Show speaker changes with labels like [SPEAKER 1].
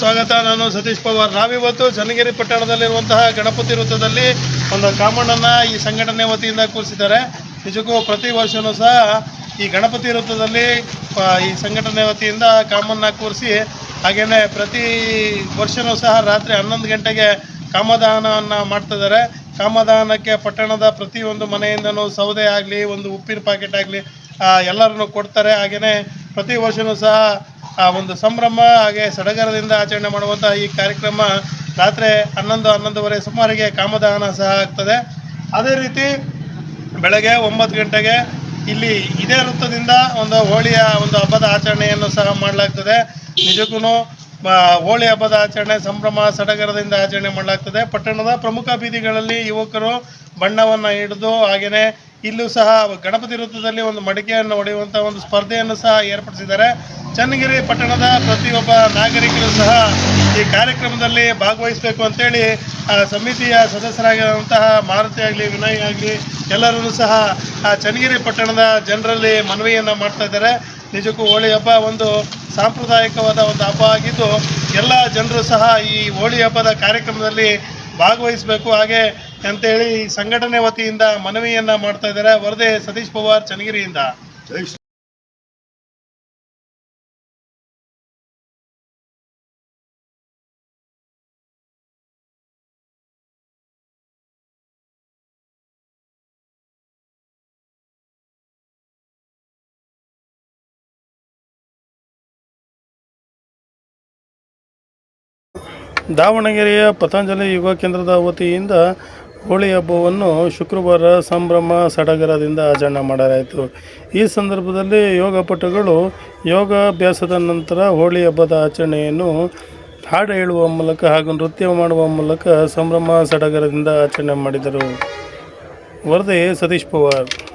[SPEAKER 1] ಸ್ವಾಗತ. ನಾನು ಸತೀಶ್ ಪವಾರ್. ನಾವಿವತ್ತು ಚನ್ನಗಿರಿ ಪಟ್ಟಣದಲ್ಲಿರುವಂತಹ ಗಣಪತಿ ವೃತ್ತದಲ್ಲಿ ಒಂದು ಕಾಮಣ್ಣನ್ನು ಈ ಸಂಘಟನೆ ವತಿಯಿಂದ ಕೂರಿಸಿದ್ದಾರೆ. ನಿಜಕ್ಕೂ ಪ್ರತಿ ವರ್ಷವೂ ಸಹ ಈ ಗಣಪತಿ ವೃತ್ತದಲ್ಲಿ ಈ ಸಂಘಟನೆ ವತಿಯಿಂದ ಕಾಮನ್ನ ಕೂರಿಸಿ ಹಾಗೆಯೇ ಪ್ರತಿ ವರ್ಷವೂ ಸಹ ರಾತ್ರಿ ಹನ್ನೊಂದು ಗಂಟೆಗೆ ಕಾಮದಾನವನ್ನು ಮಾಡ್ತಿದ್ದಾರೆ ಕಾಮದಾನಕ್ಕೆ ಪಟ್ಟಣದ ಪ್ರತಿಯೊಂದು ಮನೆಯಿಂದನೂ ಸೌದೆ ಆಗಲಿ, ಒಂದು ಉಪ್ಪಿನ ಪ್ಯಾಕೆಟ್ ಆಗಲಿ ಎಲ್ಲರನ್ನು ಕೊಡ್ತಾರೆ. ಹಾಗೆಯೇ ಪ್ರತಿ ವರ್ಷವೂ ಸಹ ಆ ಒಂದು ಸಂಭ್ರಮ ಹಾಗೆ ಸಡಗರದಿಂದ ಆಚರಣೆ ಮಾಡುವಂಥ ಈ ಕಾರ್ಯಕ್ರಮ ರಾತ್ರಿ ಹನ್ನೊಂದು, ಹನ್ನೊಂದುವರೆ ಸುಮಾರಿಗೆ ಕಾಮದಾನ ಸಹ ಆಗ್ತದೆ. ಅದೇ ರೀತಿ ಬೆಳಗ್ಗೆ ಒಂಬತ್ತು ಗಂಟೆಗೆ ಇಲ್ಲಿ ಇದೇ ವೃತ್ತದಿಂದ ಒಂದು ಹೋಳಿಯ ಒಂದು ಹಬ್ಬದ ಆಚರಣೆಯನ್ನು ಸಹ ಮಾಡಲಾಗ್ತದೆ. ನಿಜಕ್ಕೂ ಹೋಳಿ ಹಬ್ಬದ ಆಚರಣೆ, ಸಂಭ್ರಮ, ಸಡಗರದಿಂದ ಆಚರಣೆ ಮಾಡಲಾಗ್ತದೆ. ಪಟ್ಟಣದ ಪ್ರಮುಖ ಬೀದಿಗಳಲ್ಲಿ ಯುವಕರು ಬಣ್ಣವನ್ನು ಹಿಡಿದು ಹಾಗೆಯೇ ಇಲ್ಲೂ ಸಹ ಗಣಪತಿ ವೃತ್ತದಲ್ಲಿ ಒಂದು ಮಡಿಕೆಯನ್ನು ಹೊಡೆಯುವಂಥ ಒಂದು ಸ್ಪರ್ಧೆಯನ್ನು ಸಹ ಏರ್ಪಡಿಸಿದ್ದಾರೆ. ಚನ್ನಗಿರಿ ಪಟ್ಟಣದ ಪ್ರತಿಯೊಬ್ಬ ನಾಗರಿಕರು ಸಹ ಈ ಕಾರ್ಯಕ್ರಮದಲ್ಲಿ ಭಾಗವಹಿಸಬೇಕು ಅಂತೇಳಿ ಸಮಿತಿಯ ಸದಸ್ಯರಾಗಿರುವಂತಹ ಮಾರುತಿ ಆಗಲಿ, ವಿನಯ್ ಆಗಲಿ ಎಲ್ಲರೂ ಸಹ ಆ ಚನ್ನಗಿರಿ ಪಟ್ಟಣದ ಜನರಲ್ಲಿ ಮನವಿಯನ್ನು ಮಾಡ್ತಾ ಇದ್ದಾರೆ. ನಿಜಕ್ಕೂ ಹೋಳಿ ಹಬ್ಬ ಒಂದು ಸಾಂಪ್ರದಾಯಿಕವಾದ ಒಂದು ಹಬ್ಬ ಆಗಿದ್ದು, ಎಲ್ಲ ಜನರು ಸಹ ಈ ಹೋಳಿ ಹಬ್ಬದ ಕಾರ್ಯಕ್ರಮದಲ್ಲಿ ಭಾಗವಹಿಸಬೇಕು. ಹಾಗೆ ಅಂತೇಳಿ ಈ ಸಂಘಟನೆ ವತಿಯಿಂದ ಮನವಿಯನ್ನು ಮಾಡ್ತಾ ಇದ್ದಾರೆ ವರದಿ ಸತೀಶ್ ಪವಾರ್ ಚನ್ನಗಿರಿಯಿಂದ. ದಾವಣಗೆರೆಯ ಪತಂಜಲಿ ಯುವ ಕೇಂದ್ರದ ವತಿಯಿಂದ ಹೋಳಿ ಹಬ್ಬವನ್ನು ಶುಕ್ರವಾರ ಸಂಭ್ರಮ ಸಡಗರದಿಂದ ಆಚರಣೆ ಮಾಡಲಾಯಿತು. ಈ ಸಂದರ್ಭದಲ್ಲಿ ಯೋಗಪಟುಗಳು ಯೋಗಾಭ್ಯಾಸದ ನಂತರ ಹೋಳಿ ಹಬ್ಬದ ಆಚರಣೆಯನ್ನು ಹಾಡು ಹೇಳುವ ಮೂಲಕ ಹಾಗೂ ನೃತ್ಯ ಮಾಡುವ ಮೂಲಕ ಸಂಭ್ರಮ ಸಡಗರದಿಂದ ಆಚರಣೆ ಮಾಡಿದರು. ವರದಿ ಸತೀಶ್ ಪವಾರ್.